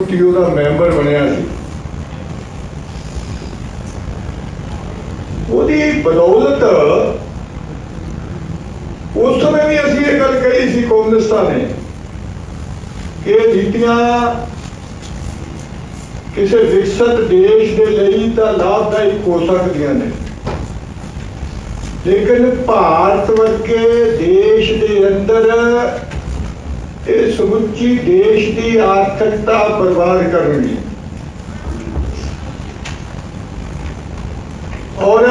TO the member ਬਣਿਆ ਸੀ। ਉਹਦੀ ਬਦੌਲਤ ਉਸ ਸਮੇਂ ਵੀ ਅਸੀਂ ਇਹ ਗੱਲ ਕਹੀ ਸੀ ਕਮਿਊਨਿਸਟਾਂ ਨੇ ਕਿ ਨੀਤੀਆਂ ਕਿਸੇ ਵਿਕਸਿਤ ਦੇਸ਼ ਦੇ ਲਈ ਤਾਂ ਲਾਭਦਾਇਕ ਹੋ ਸਕਦੀਆਂ ਨੇ। ਲੇਕਿਨ ਭਾਰਤ ਵਰਗੇ ਦੇਸ਼ ਦੇ ਅੰਦਰ ਇਹ ਸਮੁੱਚੀ ਦੇਸ਼ ਦੀ ਆਰਥਿਕਤਾ ਬਰਬਾਦ ਕਰਨਗੀ ਔਰ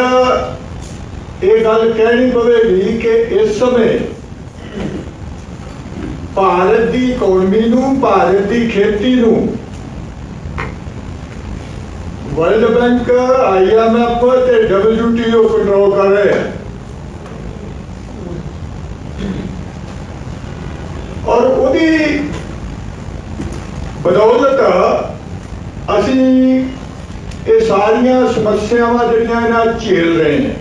ਇਹ ਗੱਲ ਕਹਿਣੀ ਪਵੇਗੀ ਕਿ ਇਸ ਸਮੇਂ ਭਾਰਤ ਦੀ ਇਕਨੋਮੀ ਨੂੰ, ਭਾਰਤ ਦੀ ਖੇਤੀ ਨੂੰ ਵਰਲਡ ਬੈਂਕ ਆਈਐਮਐਫ ਤੇ ਡਬਲਯੂਟੀਓ ਕੰਟਰੋਲ ਕਰ ਰਹੇ ਹੈ ਔਰ ਬਦੌਲਤ ਅਸੀਂ ਇਹ ਸਾਰੀਆਂ ਸਮੱਸਿਆਵਾਂ ਜਿਹੜੀਆਂ ਇਹਨਾਂ ਝੇਲ ਰਹੇ ਨੇ।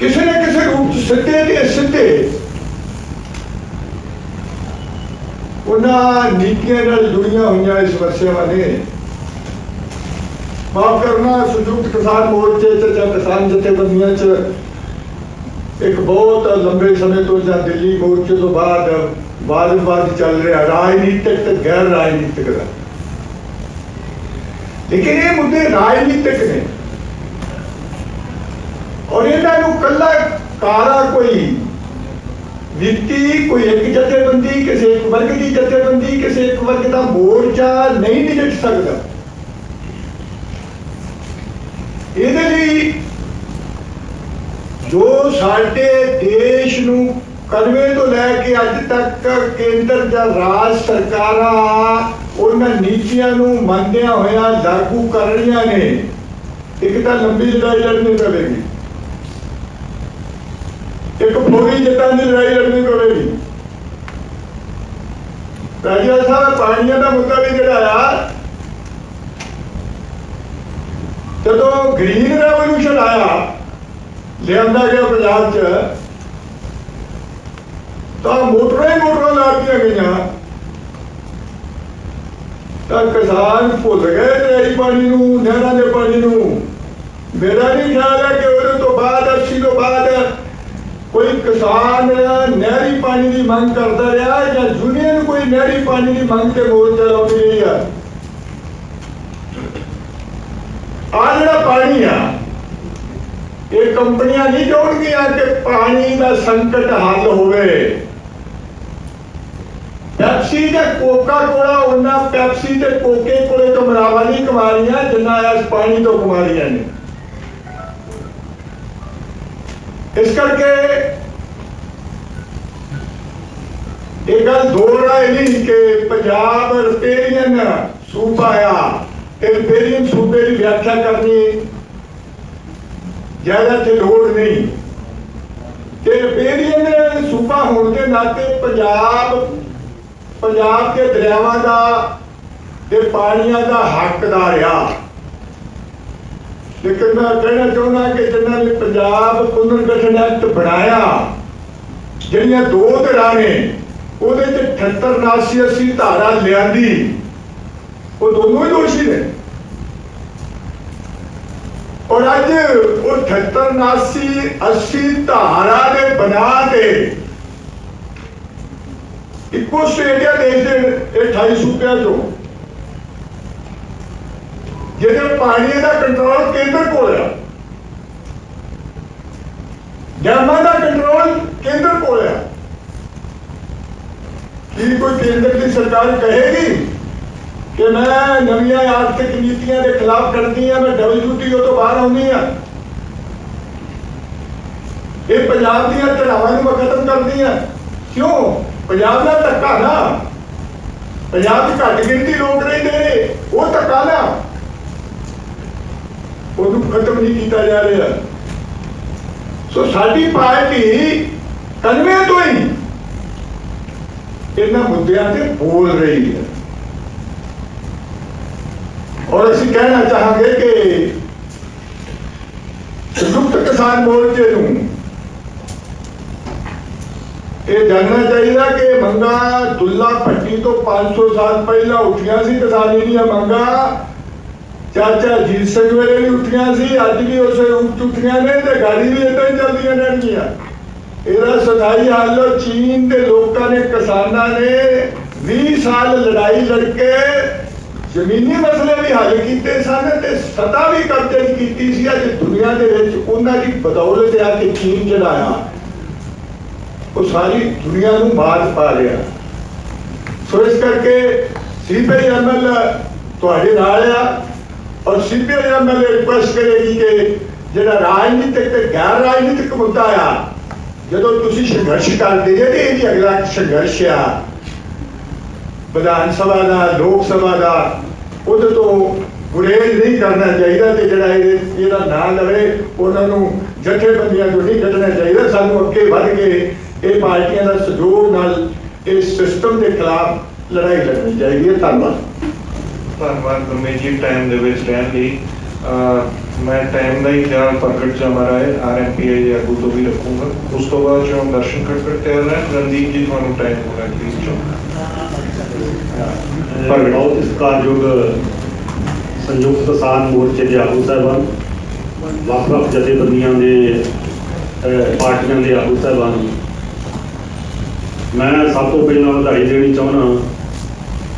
ਕਿਸੇ ਨਾ ਕਿਸੇ ਰੂਪ ਸਿੱਧੇ ਤੇ ਸਿੱਧੇ ਉਹਨਾਂ ਨੀਤੀਆਂ ਨਾਲ ਜੁੜੀਆਂ ਹੋਈਆਂ ਇਹ ਸਮੱਸਿਆਵਾਂ ਨੇ। ਮਾਫ ਕਰਨਾ, ਸੰਯੁਕਤ ਕਿਸਾਨ ਮੋਰਚੇ ਚ ਜਾਂ ਕਿਸਾਨ ਜਥੇਬੰਦੀਆਂ ਚ ਇੱਕ ਬਹੁਤ ਲੰਬੇ ਸਮੇਂ ਤੋਂ ਜਾਂ ਦਿੱਲੀ ਮੋਰਚੇ ਤੋਂ ਬਾਅਦ ਵਾਦ-ਵਾਦ ਚੱਲ ਰਿਹਾ, ਰਾਜਨੀਤਿਕ ਤੇ ਗੈਰ ਰਾਜਨੀਤਿਕ ਦਾ। ਲੇਕਿਨ ਇਹ ਮੁੱਦੇ ਰਾਜਨੀਤਿਕ ਨੇ। ਔਰ ਇਹਨਾਂ ਨੂੰ ਕੱਲਾ ਕਾਰਾ ਕੋਈ ਵਿਅਕਤੀ, ਕੋਈ ਇੱਕ ਜਥੇਬੰਦੀ, ਕਿਸੇ ਇੱਕ ਵਰਗ ਦੀ ਜਥੇਬੰਦੀ, ਕਿਸੇ ਇੱਕ ਵਰਗ ਦਾ ਮੋਰਚਾ ਨਹੀਂ ਨਿਜਟ ਸਕਦਾ। ਇਹਦੇ ਲਈ ਜੋ ਸਾਡੇ ਦੇਸ਼ ਨੂੰ ਕਦਵੇਂ ਤੋਂ ਲੈ ਕੇ ਅੱਜ ਤੱਕ ਕੇਂਦਰ ਜਾਂ ਰਾਜ ਸਰਕਾਰਾਂ ਉਹਨਾਂ ਨੀਤੀਆਂ ਨੂੰ ਮੰਨਦਿਆਂ ਹੋਇਆ, ਲਾਗੂ ਕਰ ਰਹੀਆਂ ਨੇ, ਇੱਕ ਤਾਂ ਲੰਬੀ ਲੜਾਈ ਲੜਨੀ ਪਵੇਗੀ। ਇੱਕ ਫੌਰੀ ਜੱਟਾਂ ਦੀ ਲੜਾਈ ਲੜਨੀ ਪਵੇਗੀ। ਰਾਜਾ ਸਾਹਿਬ ਪਾਣੀਆਂ ਦਾ ਮੁੱਦਾ ਵੀ ਜਿਹੜਾ ਆ, ਜਦੋਂ ਗ੍ਰੀਨ ਰੈਵੋਲੂਸ਼ਨ ਆਇਆ ਲਿਆਂਦਾ ਗਿਆ ਪੰਜਾਬ 'ਚ, ਤਾਂ ਮੋਟਰਾਂ ਹੀ ਮੋਟਰਾਂ ਲਾਤੀਆਂ ਗਈਆਂ ਤਾਂ ਕਿਸਾਨ ਭੁੱਲ ਗਏ ਤੇਰੀ ਪਾਣੀ ਨੂੰ, ਨਹਿਰਾਂ ਦੇ ਪਾਣੀ ਨੂੰ। ਮੇਰਾ ਨਹੀਂ ਖਿਆਲ ਹੈ ਕਿ ਉਹਦੇ ਤੋਂ ਬਾਅਦ 80 ਤੋਂ ਬਾਅਦ ਕੋਈ ਕਿਸਾਨ ਨਹਿਰੀ ਪਾਣੀ ਦੀ ਮੰਗ ਕਰਦਾ ਰਿਹਾ ਜਾਂ ਯੂਨੀਅਨ ਕੋਈ ਨਹਿਰੀ ਪਾਣੀ ਦੀ ਮੰਗ ਤੇ ਮੋਰਚਾ ਲਾਉਂਦੀ ਰਹੀ ਆ। ਆ ਜਿਹੜਾ ਪਾਣੀ ਆ ਕੰਪਨੀਆਂ ਨਹੀਂ ਚਾਹੁੰਦੀਆਂ ਕਿ ਪਾਣੀ ਦਾ ਸੰਕਟ ਹੱਲ ਹੋਵੇ। ਪੈਪਸੀ ਤੇ ਕੋਕਾ ਕੋਲਾ ਉਹਨਾਂ ਪੈਪਸੀ ਤੇ ਕੋਕੇ ਕੋਲੇ ਕਮਰਾਵਾ ਨਹੀਂ ਕਮਾਰੀਆਂ ਜਿੰਨਾ ਇਸ ਪਾਣੀ ਤੋਂ ਕਮਾਰੀਆਂ ਨੇ। ਇਸ ਕਰਕੇ ਇਹ ਗੱਲ ਦੋਹਰਾ ਨਹੀਂ ਕਿ ਪੰਜਾਬ ਰਿਪੇਰੀਅਨ ਸੂਬਾ ਆ ਤੇ ਰਿਪੇਰੀਅਨ ਸੂਬੇ ਦੀ ਵਿਆਖਿਆ ਕਰਨੀ ਜ਼ਿਆਦਾ ਤੇ ਲੋੜ ਨਹੀਂ। ਤੇ ਰਿਪੇਰੀਅਨ ਸੂਬਾ ਹੋਣ ਦੇ ਨਾਤੇ ਪੰਜਾਬ ਪੰਜਾਬ ਦੇ ਦਰਿਆਵਾਂ ਦਾ ਤੇ ਪਾਣੀਆਂ ਦਾ ਹੱਕਦਾਰ ਆ ਲੇਕਿਨ ਮੈਂ ਕਹਿਣਾ ਚਾਹੁੰਦਾ ਕਿ ਜਿਨ੍ਹਾਂ ਨੇ ਪੰਜਾਬ ਪੁਨਰਗਠਨ ਐਕਟ ਬਣਾਇਆ, ਜਿਹੜੀਆਂ ਦੋ ਧਿਰਾਂ ਨੇ, ਉਹਦੇ ਤੇ 78 79 80 ਧਾਰਾ ਲਿਆਂਦੀ। ਉਹ ਦੋਨੋਂ ਹੀ ਦੋਸ਼ੀ ਨੇ। ਔਰ ਅੱਜ ਉਹ 79 80 ਧਾਰਾ ਦੇ ਬਣਾ ਕੇ ਇੱਕੋ ਆਸਟ੍ਰੇਲੀਆ ਦੇਸ਼ ਦੇ ਇਹ 28 ਸੂਬਿਆਂ ਚੋਂ ਜਿਹਦੇ ਪਾਣੀ ਦਾ ਕੰਟਰੋਲ ਕੇਂਦਰ ਕੋਲ ਆ। ਡੈਮਾਂ ਦਾ ਕੰਟਰੋਲ ਕੇਂਦਰ ਕੋਲ ਆ। ਕੀ ਕੋਈ ਕੇਂਦਰ ਦੀ ਸਰਕਾਰ ਕਹੇਗੀ ਕਿ ਮੈਂ ਨਵੀਆਂ ਆਰਥਿਕ ਨੀਤੀਆਂ ਦੇ ਖਿਲਾਫ ਕਰਦੀ ਆ, ਮੈਂ ਡਬਲਯੂਟੀਓ ਤੋਂ ਬਾਹਰ ਆਉਂਦੀ ਆ? ਇਹ ਪੰਜਾਬ ਦੀਆਂ ਧਰਾਵਾਂ ਨੂੰ ਖਤਮ ਕਰਦੀ ਆ ਕਿਉਂ? ਪੰਜਾਬ ਦਾ ਧੱਕਾ ਨਾ। ਪੰਜਾਬ ਚ ਘੱਟ ਗਿਣਤੀ ਲੋਕ ਰਹਿੰਦੇ ਨੇ, ਉਹ ਧੱਕਾ ਨਾ। ਉਹਨੂੰ ਖਤਮ ਨਹੀਂ ਕੀਤਾ ਜਾ ਰਿਹਾ। ਸੋ ਸਾਡੀ ਪਾਰਟੀ ਕਨਵੇ ਤੋਂ ਹੀ ਇਹਨਾਂ ਮੁੱਦਿਆਂ ਤੇ ਬੋਲ ਰਹੀ ਹੈ। ਔਰ ਅਸੀਂ ਕਹਿਣਾ ਚਾਹਾਂਗੇ ਕਿ ਸੰਯੁਕਤ ਕਿਸਾਨ ਮੋਰਚੇ ਨੂੰ ਇਹ ਜਾਣਨਾ ਚਾਹੀਦਾ ਕਿ ਮੰਗਾ ਦੁੱਲਾ ਭੱਟੀ ਤੋਂ 500 ਸਾਲ ਪਹਿਲਾਂ ਉੱਠੀਆਂ ਸੀ ਕਿਸਾਨੀ ਦੀਆਂ ਮੰਗਾ ਚਾਚਾ ਜੀਤ ਸਿੰਘ ਵੇਲੇ ਵੀ ਉੱਠੀਆਂ ਸੀ, ਅੱਜ ਵੀ ਉਸੇ ਉੱਠ ਉੱਠੀਆਂ ਨੇ ਤੇ ਗਾੜੀ ਵੀ ਇਦਾਂ ਹੀ ਚੱਲਦੀਆਂ ਰਹਿਣਗੀਆਂ। ਇਹਦਾ ਸਦਾਈ ਹੱਲ ਚੀਨ ਦੇ ਲੋਕਾਂ ਨੇ, ਕਿਸਾਨਾਂ ਨੇ 20 ਸਾਲ ਲੜਾਈ ਲੜ ਕੇ ਜ਼ਮੀਨੀ ਮਸਲੇ ਵੀ ਹੱਲ ਕੀਤੇ ਸਨ ਤੇ ਸਤਾ ਵੀ ਕਬਜ਼ੇ ਕੀਤੀ ਸੀ। ਅੱਜ ਦੁਨੀਆ ਦੇ ਵਿੱਚ ਉਹਨਾਂ ਦੀ ਬਦੌਲਤ ਆ ਕਿ ਚੀਨ ਜਿਹੜਾ ਆ ਉਹ ਸਾਰੀ ਦੁਨੀਆ ਨੂੰ ਬਾਤ ਪਾ ਰਿਹਾ। ਸੋ ਇਸ ਕਰਕੇ ਸੀਪੀਐਮਐਲ ਤੁਹਾਡੇ ਨਾਲ ਆ ਔਰ ਸੀਪੀਐਮਐਲ ਰਿਕੁਐਸਟ ਕਰੇਗੀ ਕਿ ਜਿਹੜਾ ਰਾਜਨੀਤਿਕ ਤੇ ਗੈਰ ਰਾਜਨੀਤਿਕ ਮੁੱਦਾ ਆ, ਜਦੋਂ ਤੁਸੀਂ ਸੰਘਰਸ਼ ਕਰਦੇ ਜੇ ਤੇ ਇਹ ਅਗਲਾ ਸੰਘਰਸ਼ ਆ, ਵਿਧਾਨ ਸਭਾ ਦਾ, ਲੋਕ ਸਭਾ ਦਾ, ਉਹਦੇ ਤੋਂ ਗੁਰੇਜ਼ ਨਹੀਂ ਕਰਨਾ ਚਾਹੀਦਾ ਤੇ ਜਿਹੜਾ ਇਹਦਾ ਨਾਂ ਲਵੇ, ਉਹਨਾਂ ਨੂੰ ਜਥੇਬੰਦੀਆਂ ਤੋਂ ਨਹੀਂ ਕੱਢਣਾ ਚਾਹੀਦਾ, ਸਾਨੂੰ ਅੱਗੇ ਵੱਧ ਕੇ ਇਹ ਪਾਰਟੀਆਂ ਦਾ ਸਹਿਯੋਗ ਨਾਲ ਇਸ ਸਿਸਟਮ ਦੇ ਖਿਲਾਫ ਲੜਾਈ ਲੜਨੀ ਚਾਹੀਦੀ ਹੈ। ਧੰਨਵਾਦ। ਧੰਨਵਾਦ ਗੁਰਮੀਤ ਜੀ ਟਾਈਮ ਦੇ ਵਿੱਚ ਰਹਿਣ ਲਈ। ਮੈਂ ਟਾਈਮ ਦਾ ਹੀ ਖਿਆਲ ਪ੍ਰਗਟ ਜਮਾ ਹੈ। ਆਰਐਮਪੀਏ ਦੇ ਆਗੂ ਤੋਂ ਵੀ ਰੱਖੂੰਗਾ। ਉਸ ਤੋਂ ਬਾਅਦ ਜੋ ਦਰਸ਼ਨ ਖੜਕੜ ਤਿਆਰ ਰਹਿਣ ਰਣਦੀਪ ਜੀ ਤੁਹਾਨੂੰ ਟਾਈਮ ਹੋ ਰਿਹਾ ਪਲੀਜ਼ ਚੋ ਪਰ ਬਹੁਤ ਸਤਿਕਾਰਯੋਗ ਸੰਯੁਕਤ ਕਿਸਾਨ ਮੋਰਚੇ ਦੇ ਆਗੂ ਸਾਹਿਬਾਨ ਵੱਖ-ਵੱਖ ਜਥੇਬੰਦੀਆਂ ਦੇ ਪਾਰਟੀਆਂ ਦੇ ਆਗੂ ਸਾਹਿਬਾਨ ਮੈਂ ਸਭ ਤੋਂ ਪਹਿਲਾਂ ਵਧਾਈ ਦੇਣੀ ਚਾਹੁੰਦਾ